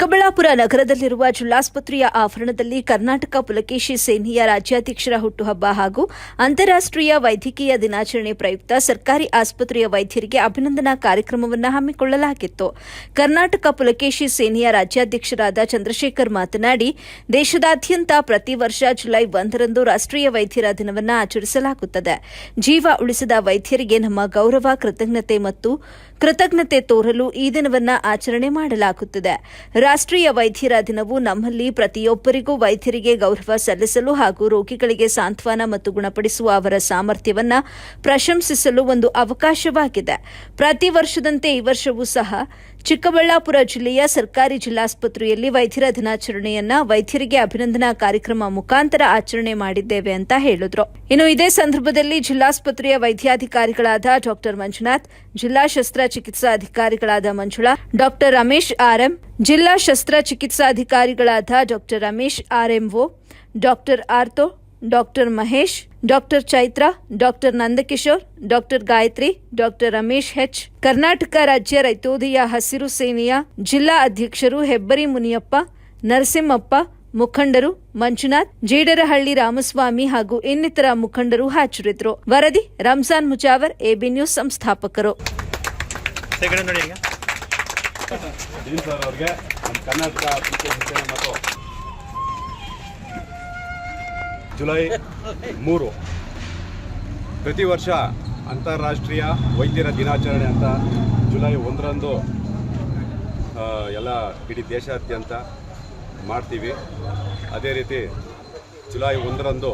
ನಗರದಲ್ಲಿರುವ ಜಿಲ್ಲಾಸ್ಪತ್ರೆಯ ಆವರಣದಲ್ಲಿ ಕರ್ನಾಟಕ ಪುಲಕೇಶಿ ಸೇನೆಯ ರಾಜ್ಯಾಧ್ಯಕ್ಷರ ಹುಟ್ಟುಹಬ್ಬ ಹಾಗೂ ಅಂತಾರಾಷ್ಟ್ರೀಯ ವೈದ್ಯಕೀಯ ದಿನಾಚರಣೆ ಪ್ರಯುಕ್ತ ಸರ್ಕಾರಿ ಆಸ್ಪತ್ರೆಯ ವೈದ್ಯರಿಗೆ ಅಭಿನಂದನಾ ಕಾರ್ಯಕ್ರಮವನ್ನು ಹಮ್ಮಿಕೊಳ್ಳಲಾಗಿತ್ತು. ಕರ್ನಾಟಕ ಪುಲಕೇಶಿ ಸೇನೆಯ ರಾಜ್ಯಾಧ್ಯಕ್ಷರಾದ ಚಂದ್ರಶೇಖರ್ ಮಾತನಾಡಿ, ದೇಶದಾದ್ಯಂತ ಪ್ರತಿ ವರ್ಷ ಜುಲೈ ಒಂದರಂದು ರಾಷ್ಟ್ರೀಯ ವೈದ್ಯರ ದಿನವನ್ನು ಆಚರಿಸಲಾಗುತ್ತದೆ. ಜೀವ ಉಳಿಸಿದ ವೈದ್ಯರಿಗೆ ನಮ್ಮ ಗೌರವ, ಕೃತಜ್ಞತೆ ಮತ್ತು ಕೃತಜ್ಞತೆ ತೋರಲು ಈ ದಿನವನ್ನು ಆಚರಣೆ ಮಾಡಲಾಗುತ್ತದೆ. ರಾಷ್ಟ್ರೀಯ ವೈದ್ಯರ ದಿನವು ನಮ್ಮಲ್ಲಿ ಪ್ರತಿಯೊಬ್ಬರಿಗೂ ವೈದ್ಯರಿಗೆ ಗೌರವ ಸಲ್ಲಿಸಲು ಹಾಗೂ ರೋಗಿಗಳಿಗೆ ಸಾಂತ್ವನ ಮತ್ತು ಗುಣಪಡಿಸುವ ಅವರ ಸಾಮರ್ಥ್ಯವನ್ನು ಪ್ರಶಂಸಿಸಲು ಒಂದು ಅವಕಾಶವಾಗಿದೆ. ಪ್ರತಿ ವರ್ಷದಂತೆ ಈ ವರ್ಷವೂ ಸಹ ಚಿಕ್ಕಬಳ್ಳಾಪುರ ಜಿಲ್ಲೆಯ ಸರ್ಕಾರಿ ಜಿಲ್ಲಾಸ್ಪತ್ರೆಯಲ್ಲಿ ವೈದ್ಯರ ದಿನಾಚರಣೆಯನ್ನ ವೈದ್ಯರಿಗೆ ಅಭಿನಂದನಾ ಕಾರ್ಯಕ್ರಮ ಮುಖಾಂತರ ಆಚರಣೆ ಮಾಡಿದ್ದೇವೆ ಅಂತ ಹೇಳಿದ್ರು. ಇನ್ನು ಇದೇ ಸಂದರ್ಭದಲ್ಲಿ ಜಿಲ್ಲಾಸ್ಪತ್ರೆಯ ವೈದ್ಯಾಧಿಕಾರಿಗಳಾದ ಡಾಕ್ಟರ್ ಮಂಜುನಾಥ್, ಜಿಲ್ಲಾ ಶಸ್ತ್ರಚಿಕಿತ್ಸಾ ಅಧಿಕಾರಿಗಳಾದ ಮಂಜುಳಾ, ಡಾಕ್ಟರ್ ರಮೇಶ್ ಆರ್ಎಂ, ಜಿಲ್ಲಾ ಶಸ್ತ್ರಚಿಕಿತ್ಸಾಧಿಕಾರಿಗಳಾದ doctor Ramesh R M O, doctor ortho doctor Mahesh doctor Chaitra doctor Nandakishore doctor Gayatri doctor Ramesh H. Karnataka ರಾಜ್ಯ ರೈತೋದಯ ಹಸಿರು ಸೇನೆಯ ಜಿಲ್ಲಾ ಅಧ್ಯಕ್ಷರು ಹೆಬ್ಬರಿ ಮುನಿಯಪ್ಪ ನರಸಿಂಹಪ್ಪ ಮುಖಂಡರು ಮಂಜುನಾಥ್ ಜೀಡರಹಳ್ಳಿ ರಾಮಸ್ವಾಮಿ ಹಾಗೂ ಇನ್ನಿತರ ಮುಖಂಡರು ಹಾಜರಿದ್ದರು. ವರದಿ Ramzan Mujawar A B news ಸಂಸ್ಥಾಪಕರು. Second ನೋಡಿ ಈಗ. ಡೀನ್ ಸರ್ ಅವ್ರಿಗೆ ನಮ್ಮ ಕರ್ನಾಟಕ ಜುಲೈ ಮೂರು. ಪ್ರತಿ ವರ್ಷ ಅಂತಾರಾಷ್ಟ್ರೀಯ ವೈದ್ಯರ ದಿನಾಚರಣೆ ಅಂತ ಜುಲೈ ಒಂದರಂದು ಎಲ್ಲ ಇಡೀ ದೇಶಾದ್ಯಂತ ಮಾಡ್ತೀವಿ. ಅದೇ ರೀತಿ ಜುಲೈ ಒಂದರಂದು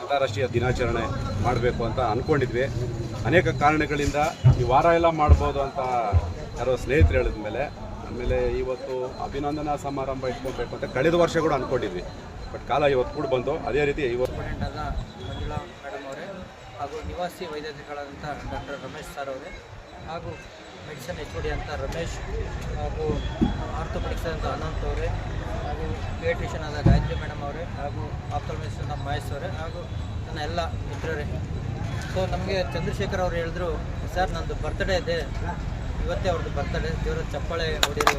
ಅಂತಾರಾಷ್ಟ್ರೀಯ ದಿನಾಚರಣೆ ಮಾಡಬೇಕು ಅಂತ ಅಂದ್ಕೊಂಡಿದ್ವಿ ಅನೇಕ ಕಾರಣಗಳಿಂದ ಈ ವಾರ ಎಲ್ಲ ಮಾಡ್ಬೋದು ಅಂತ ಯಾರೋ ಸ್ನೇಹಿತರು ಹೇಳಿದ ಮೇಲೆ ಆಮೇಲೆ ಇವತ್ತು ಅಭಿನಂದನಾ ಸಮಾರಂಭ ಇಟ್ಕೊಬೇಕು ಅಂತ ಕಳೆದ ವರ್ಷ ಕೂಡ ಅಂದ್ಕೊಂಡಿದ್ವಿ ಬಟ್ ಕಾಲ ಇವತ್ತು ಕೂಡ ಬಂತು. ಅದೇ ರೀತಿ ಇವತ್ತು ಆದ ಮಂಜುಳಾ ಮೇಡಮ್ ಅವರೇ ಹಾಗೂ ನಿವಾಸಿ ವೈದ್ಯಾಧಿಕಾರಿಗಳಾದಂಥ ಡಾಕ್ಟರ್ ರಮೇಶ್ ಸರ್ ಅವರೇ ಹಾಗೂ ಮೆಡಿಸಿನ್ ಎಚ್ ಡಿ ಅಂತ ರಮೇಶ್ ಹಾಗೂ ಆರ್ಥೋಪೆಡಿಕ್ಸ್ ಅಂತ ಅನಂತ್ ಅವರೇ ಹಾಗೂ ಪೇಟ್ರಿಷನ್ ಆದ ಗಾಯತ್ರಿ ಮೇಡಮ್ ಅವರೇ ಹಾಗೂ ಆಪ್ತಲ್ಮಿಸ್ಟ್ ಅಂತ ಮಹೇಶ್ ಅವರೇ ಹಾಗೂ ನನ್ನ ಎಲ್ಲ ಮಿತ್ರರೇ. ಸೊ ನಮಗೆ ಚಂದ್ರಶೇಖರ್ ಅವರು ಹೇಳಿದ್ರು, ಸರ್, ನಂದು ಬರ್ತ್ಡೇ ಇದೆ. ಇವತ್ತೇ ಅವ್ರದ್ದು ಬರ್ತ್ಡೇ ದೇವರ ಚಪ್ಪಾಳೆ ಹೊಡಿರು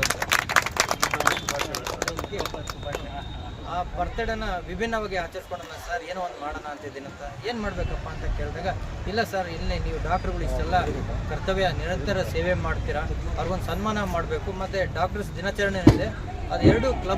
ಆ ಬರ್ತ್ಡೇನ ವಿಭಿನ್ನವಾಗಿ ಆಚರಿಸ್ಕೊಂಡ ಸರ್? ಏನೋ ಒಂದು ಮಾಡೋಣ ಅಂತಿದ್ದೀನಿ ಅಂತ. ಏನು ಮಾಡಬೇಕಪ್ಪ ಅಂತ ಕೇಳಿದಾಗ, ಇಲ್ಲ ಸರ್, ಇಲ್ಲೇ ನೀವು ಡಾಕ್ಟ್ರುಗಳು ಇಷ್ಟೆಲ್ಲ ಕರ್ತವ್ಯ, ನಿರಂತರ ಸೇವೆ ಮಾಡ್ತೀರಾ. ಅವ್ರಿಗೊಂದು ಸನ್ಮಾನ ಮಾಡಬೇಕು. ಮತ್ತು ಡಾಕ್ಟರ್ಸ್ ದಿನಾಚರಣೆ ಇದೆ ಅದೆರಡು ಕ್ಲಬ್